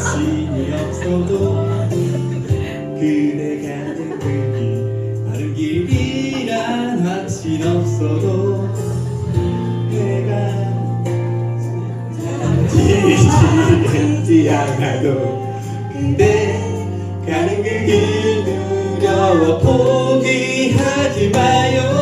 자신이 없어도 그대 가는 그길 다른 길이란 확신 없어도 내가 지지 않아도 근데 가는 그 길 두려워 포기하지 마요.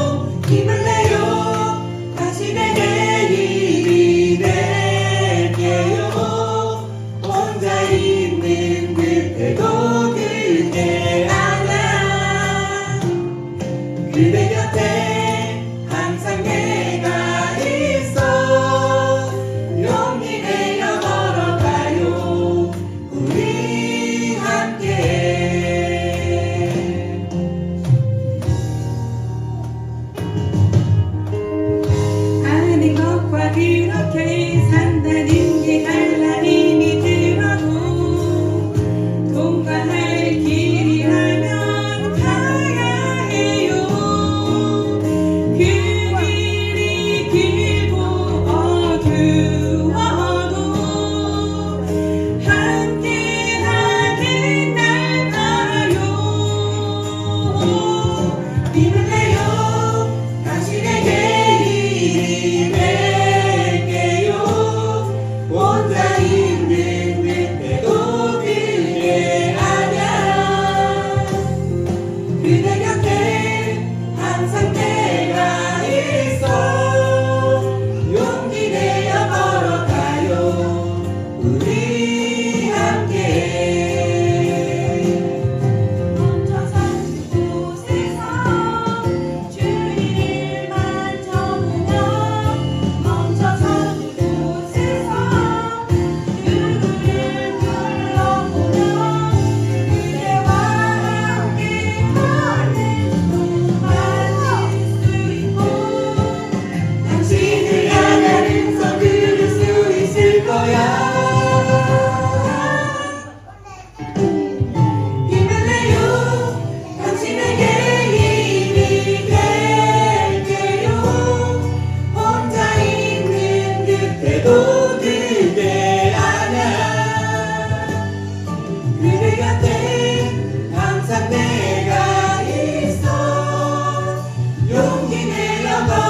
Ele.